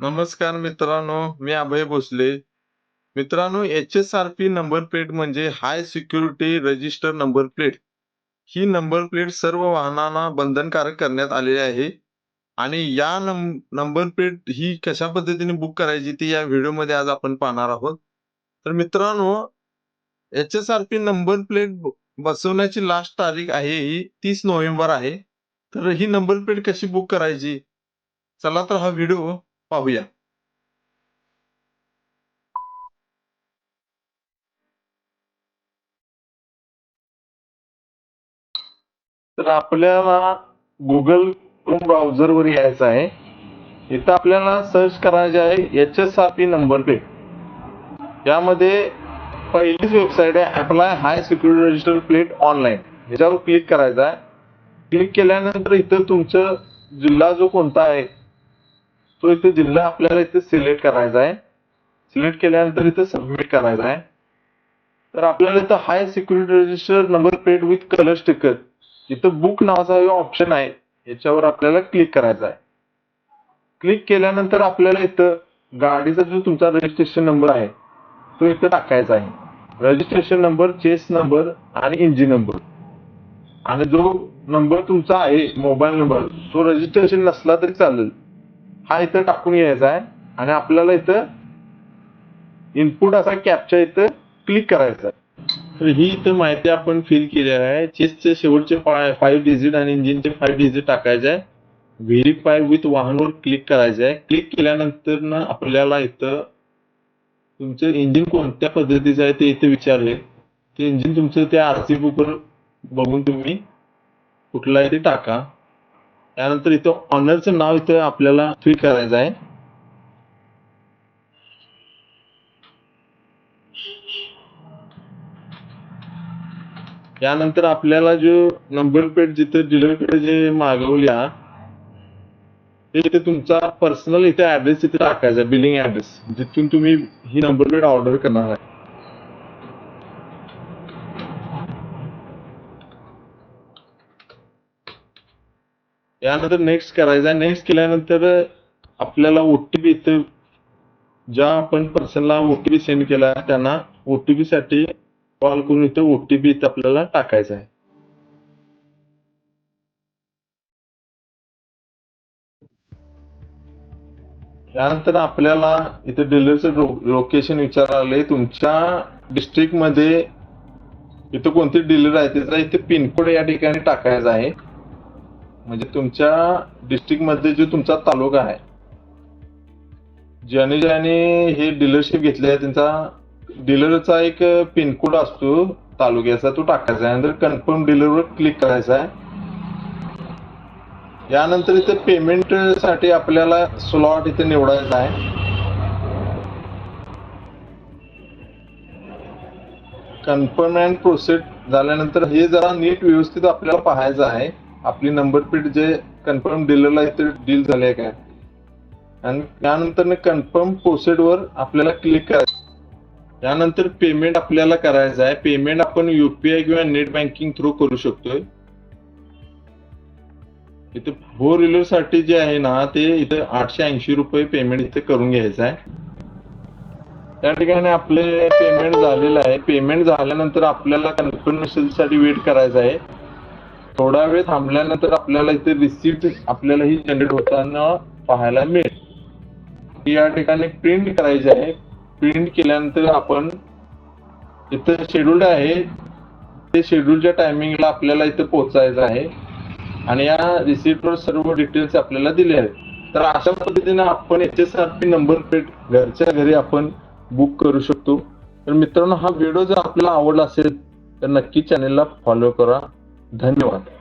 नमस्कार मित्रांनो मी अभय भोसले. मित्रांनो H S R P number plate म्हणजे high security register number plate. ही नंबर प्लेट सर्व वाहनांना बंधनकारक करण्यात आलेली आहे. आणि या नंबर प्लेट ही कशा पद्धतीने बुक करायची ती या व्हिडिओमध्ये आज आपण पाहणार आहोत. तर मित्रांनो H S R P number plate बसवण्याची लास्ट तारीख आहे ही तीस नोव्हेंबर आहे. तर ही नंबर प्लेट कशी बुक करायची? चला तर हा व्हिडिओ पाहूया. तर आपल्याला गुगल क्रोम ब्राउझर वर यायचं आहे. इथं आपल्याला सर्च करायचे आहे H S R P number plate यामध्ये पहिलीच वेबसाईट आहे apply high security register plate online ह्याच्यावर क्लिक करायचं आहे. क्लिक केल्यानंतर इथं तुमचं जिल्हा जो कोणता आहे तो इथे जिल्हा आपल्याला इथे सिलेक्ट करायचा आहे. सिलेक्ट केल्यानंतर इथे सबमिट करायचा आहे. तर आपल्याला इथं high security register number plate with colour sticker. इथं बुक नावाचा ऑप्शन आहे. याच्यावर आपल्याला क्लिक करायचा आहे. क्लिक केल्यानंतर आपल्याला इथं गाडीचा जो तुमचा रजिस्ट्रेशन नंबर आहे तो इथं टाकायचा आहे. रजिस्ट्रेशन नंबर चेस नंबर आणि इंजिन नंबर. आणि जो नंबर तुमचा आहे मोबाईल नंबर तो रजिस्ट्रेशन नसला तरी चालेल. हा इथं टाकून घ्यायचा आहे आणि आपल्याला इथं इनपुट असा कॅपच्या इथं क्लिक करायचा आहे. तर ही इथं माहिती आपण फिल केलेली आहे. चेसचे शेवटचे फाईव्ह डिजिट आणि इंजिनचे फाईव्ह डिजिट टाकायचे आहे. व्हेरीफाय विथ वाहनवर क्लिक करायचे आहे. क्लिक केल्यानंतर ना आपल्याला इथं तुमचं इंजिन कोणत्या पद्धतीचं आहे ते इथे विचारले. ते इंजिन तुमचं त्या आर सी बुकवर बघून तुम्ही कुठला आहे ते टाका. त्यानंतर इथं ऑनरचं नाव इथं आपल्याला फिट करायचं आहे. यानंतर आपल्याला जो नंबर प्लेट जिथे डिलिव्हरीकडे जे मागवल्या ते तुमचा पर्सनल इथे ऍड्रेस इथे टाकायचा बिलिंग ऍड्रेस जिथून तुम्ही ही नंबर प्लेट ऑर्डर करणार आहे. यानंतर नेक्स्ट करायचा नेक्स्ट केल्यानंतर आपल्याला ओटीपी इथे ज्या आपण पर्सनला ओटीपी सेंड केला त्यांना ओटीपी साठी कॉल करून इथं ओटीपी इथं आपल्याला टाकायचा आहे. त्यानंतर आपल्याला इथे डिलरचं लोकेशन विचारायला तुमच्या डिस्ट्रिक्टमध्ये इथं कोणते डीलर आहे त्याचा इथे पिनकोड या ठिकाणी टाकायचा आहे. म्हणजे तुमच्या डिस्ट्रिक्टमध्ये जो तुमचा तालुका आहे ज्याने ज्याने हे डीलरशिप घेतले आहे त्यांचा डीलरचा एक पिनकोड असतो तालुक्याचा तो टाकायचा आहे. नंतर कन्फर्म डीलरवर क्लिक करायचा आहे यानंतर इथे पेमेंटसाठी आपल्याला स्लॉट इथे निवडायचा आहे. कन्फर्म अँड प्रोसेस झाल्यानंतर हे जरा नीट व्यवस्थित आपल्याला पाहायचं आहे. आपली नंबर प्लेट जे कन्फर्म डीलरला इथे डील झाले काय आणि त्यानंतर कन्फर्म प्रोसेड वर आपल्याला क्लिक करायचं. त्यानंतर पेमेंट आपल्याला करायचं आहे. पेमेंट आपण युपीआय किंवा नेट बँकिंग थ्रू करू शकतोय. इथे फोर व्हीलरसाठी जे आहे ना ते इथे आठशे ऐंशी रुपये पेमेंट इथे करून घ्यायचं आहे. त्या ठिकाणी आपले पेमेंट झालेलं आहे. पेमेंट झाल्यानंतर आपल्याला कन्फर्मेशनसाठी वेट करायचं आहे. थोडा वेळ थांबल्यानंतर आपल्याला इथे रिसिप्ट आपल्याला ही जनरेट होताना पाहायला मिळेल. या ठिकाणी प्रिंट करायची आहे. प्रिंट केल्यानंतर आपण इथं शेड्यूल्ड आहे. ते शेड्यूलच्या टायमिंगला आपल्याला इथे पोहोचायचं आहे. आणि या रिसिप्टवर सर्व डिटेल्स आपल्याला दिले आहेत. तर अशा पद्धतीने आपण H S R P number plate घरच्या घरी आपण बुक करू शकतो. तर मित्रांनो हा व्हिडिओ जर आपल्याला आवडला असेल तर नक्की चॅनेलला फॉलो करा. धन्यवाद.